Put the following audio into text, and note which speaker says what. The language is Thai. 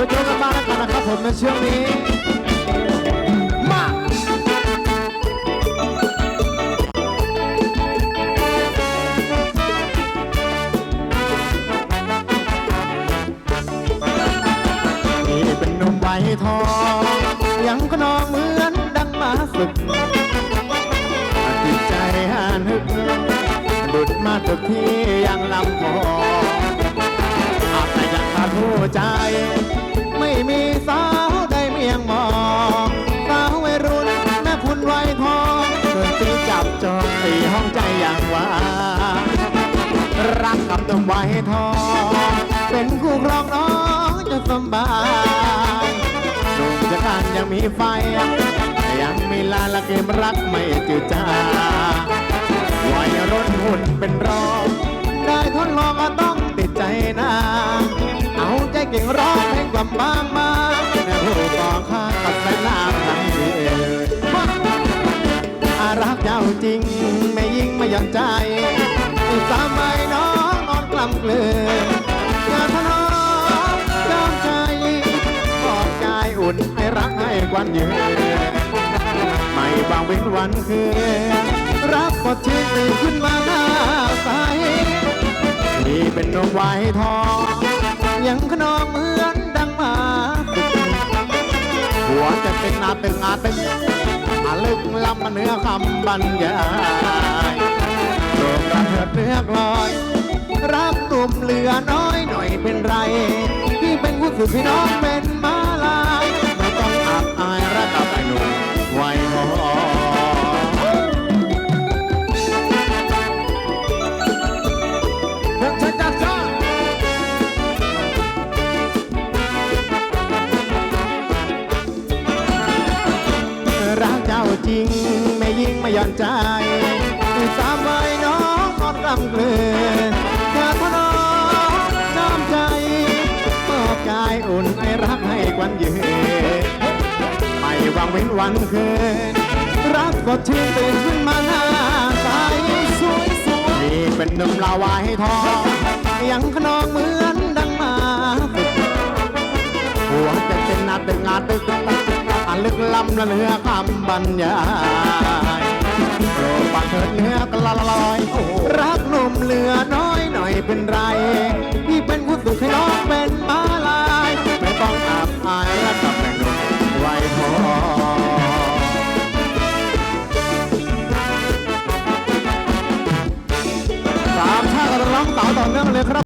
Speaker 1: นะช่วงนี้ มานี่เป็นหนุ่มใบทองยังขนองเหมือนดังมาศึกจิตใจหานึกดุดมาทุกที่ยังลำพออาจแต่ยังขาดหัวใจ มีสาวใดเมียงมอง สาววัยรุ่นแม่คุณไวยทองเกินตีจับจองตีห้องใจอย่างว่า รักกับหนุ่มไว้ทอง เป็นคู่ครองน้องจะสบายหนุ่มจะการยังมีไฟ ยังมีลาละเกมรักไม่จืดจางวัยรุ่นหุ่นเป็นรอง ได้ทดลองก็ต้องติดใจนางเอาใจเก่งร้อง เพลงกล่อมบางมาแม่ผู้ก่อข้ากับแฟนน้ำทั้งเดียวอารักเจ้าจริง ไม่ยิ่งไม่หย่อนใจสามใบน้องนอนกลำเกลือยาทะนอมยอมใจปลอบใจอุ่นให้รักให้กวันยืนไม่บางเว้นวันคืนรักกดชื่นตื่นขึ้นมาหน้าใสนี่เป็นนมไว้ทองยังขนองเหมือน จะเป็นนาตึงอาตึงอาลึกลำมาเนื้อคำบรรยายโลกระเถิดเนื้อกลอย รักตุ่มเหลือน้อยหน่อยเป็นไร ที่เป็นผู้สืบพี่น้องเป็น จริง ไม่ยิ่งไม่ย่อนใจสามใบน้องนอนกลำเกลือนเธอพน้องน้ำใจมอบกายอุ่นไอรักให้กวันยืนไม่วางเว้นวันคืน รักก็ชื่นตื่นขึ้นมาหน้าใสสวยสวยนี่เป็นหนุ่มลาวายทองยังขนองเมือง ลึกล้ำละเนื้อคำบรรยายโปรดปักเถิดเนื้อกละลอย รักหนุ่มเหลือน้อยหน่อยเป็นไรพี่เป็นผู้สุขให้น้องเป็นมาลาย ไม่ต้องอับอายและกับแม่หนุ่มไวยทอสามชาติร้องเต่าต่อเนื่องเลยครับ